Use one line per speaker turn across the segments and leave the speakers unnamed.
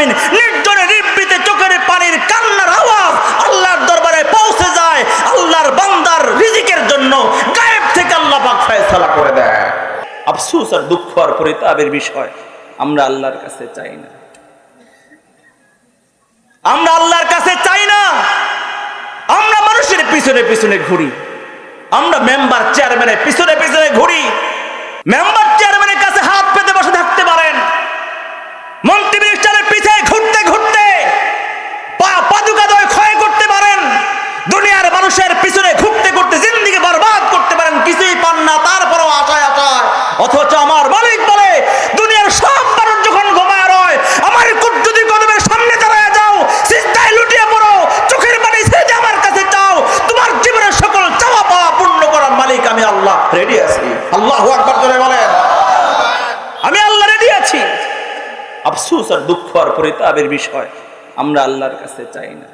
আলামিন নির্জনে নিবৃতে চোখের পানির কান্নার আওয়াজ আল্লাহর দরবারে পৌঁছে যায়, আল্লাহর বান্দার রিজিকের জন্য গায়েব থেকে আল্লাহ পাক করে দেয়। আফসোস আর দুঃখ আর পরিতাপের বিষয়, আমরা আল্লাহর কাছে চাই না। আমরা আল্লাহর কাছে চাই না। আমরা মানুষের পিছনে পিছনে ঘুরি। আমরা মেম্বার চেয়ারম্যানের পিছনে পিছনে ঘুরি। মেম্বার রেডি আছি। আল্লাহ আকবর করে বলেন। আমি আল্লাহ রেডি আছি আফসুস আর দুঃখ আর পরিতাপের বিষয়, আমরা আল্লাহর কাছে চাই না।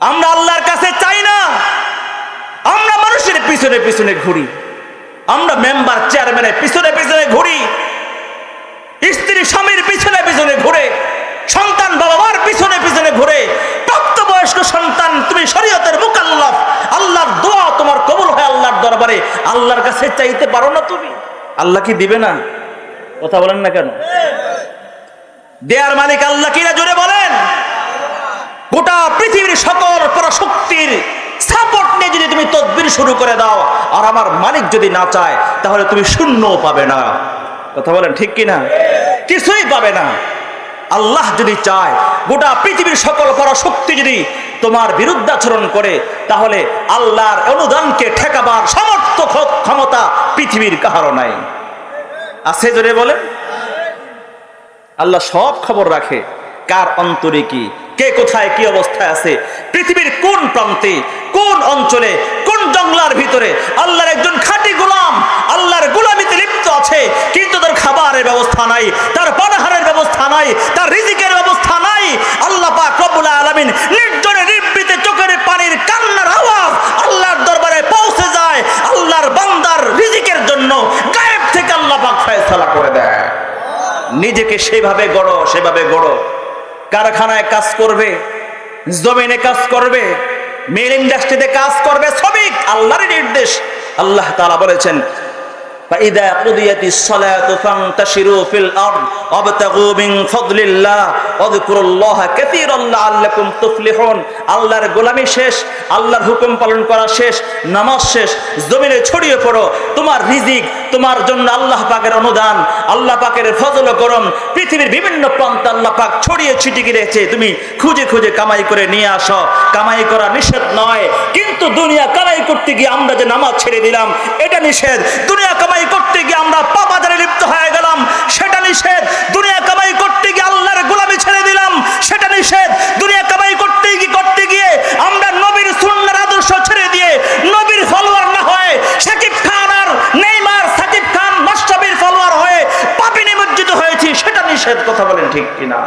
আমরা আল্লাহর কাছে চাই না। আমরা মানুষের পিছনে পিছনে ঘুরি। আমরা মেম্বার, চেয়ারম্যানের পিছনে পিছনে ঘুরি স্ত্রী স্বামীর পিছনে পিছনে ঘুরে সন্তান বাবা মার পিছনে পিছনে ঘুরে প্রাপ্তবয়স্ক সন্তান তুমি শরীয়তের মুকাল্লাফ আল্লাহর দোয়া তোমার কবুল হয় আল্লাহর দরবারে আল্লাহর কাছে চাইতে পারো না তুমি। আল্লাহ কি দিবে না? কথা বলেন না কেন? দেয়ার মালিক আল্লাহ কিনা জোরে বলেন? গোটা পৃথিবীর সকল পরাশক্তির সাপোর্ট নিয়ে যদি তুমি তদবির শুরু করে দাও, আর আমার মালিক যদি না চায়, তাহলে তুমি শূন্য পাবে না। কথা বলেন ঠিক কিনা? কিছুই পাবে না। আল্লাহ যদি চায়, গোটা পৃথিবীর সকল পরাশক্তি যদি তোমার বিরুদ্ধাচরণ করে, তাহলে আল্লাহর অনুদানকে ঠেকাবার সামর্থ্য ক্ষ- ক্ষমতা পৃথিবীর কাহারও নাই। আছে জোরে বলেন? আল্লাহ সব খবর রাখে। কার অন্তরে কি? কে কোথায় কি অবস্থায় আছে? পৃথিবীর কোন প্রান্তে, কোন অঞ্চলে, কোন জঙ্গলার ভিতরে আল্লাহর একজন খাঁটি গোলাম, আল্লাহর গোলামিতে লিপ্ত আছে, কিন্তু তার খাবারের ব্যবস্থা নাই, তার পানাহারের ব্যবস্থা নাই, তার রিজিকের ব্যবস্থা নাই। আল্লাহ পাক রব্বুল আলামিন নির্জনে নিবৃতে চোখের পানির কান্নার আওয়াজ আল্লাহর দরবারে পৌঁছে যায়। আল্লাহর বান্দার রিজিকের জন্য গায়েব থেকে আল্লাহ পাক ফয়সালা করে দেয়। নিজেকে সেভাবে গড়ো সেভাবে গড়ো। কারখানায় কাজ করবে, জমিনে কাজ করবে, মেল ইন্ডাস্ট্রিতে কাজ করবে শ্রমিক আল্লাহর নির্দেশ। আল্লাহ তাআলা বলেছেন فإذا قضيت الصلاة فانتشروا في الأرض وابتغوا من فضل الله واذكروا الله كثيرا لعلكم تفلحون আল্লাহর গোলামি শেষ আল্লাহর হুকুম পালন করা শেষ নামাজ শেষ জমিনে ছড়িয়ে পড়ো তোমার রিজিক তোমার জন্য আল্লাহ পাকের অনুদান আল্লাহ পাকের ফজল করম পৃথিবীর বিভিন্ন প্রান্ত আল্লাহ পাক ছড়িয়ে ছিটিয়ে রেখেছে তুমি খুঁজে খুঁজে কামাই করে নিয়ে আসো কামাই করা নিষেধ নয় কিন্তু দুনিয়া কামাই করতে গিয়ে আমরা যে নামাজ ছেড়ে দিলাম, এটা নিষেধ। দুনিয়া কামাই করতে গিয়ে আমরা পাপাদারে লিপ্ত হয়ে গেলাম, সেটা নিষেধ। দুনিয়া কামাই করতে গিয়ে আল্লাহর গোলামি ছেড়ে দিলাম, সেটা নিষেধ। দুনিয়া কামাই করতে গিয়ে করতে গিয়ে আমরা নবীর সুন্নার আদর্শ ছেড়ে দিয়ে নবীর ফলোয়ার না হয়ে সাকিব খান আর নেইমার, সাকিব খান মাস্টাবির ফলোয়ার হয়ে পাপি নিমজ্জিত হয়েছি, সেটা নিষেধ, কথা বলেন ঠিক কিনা?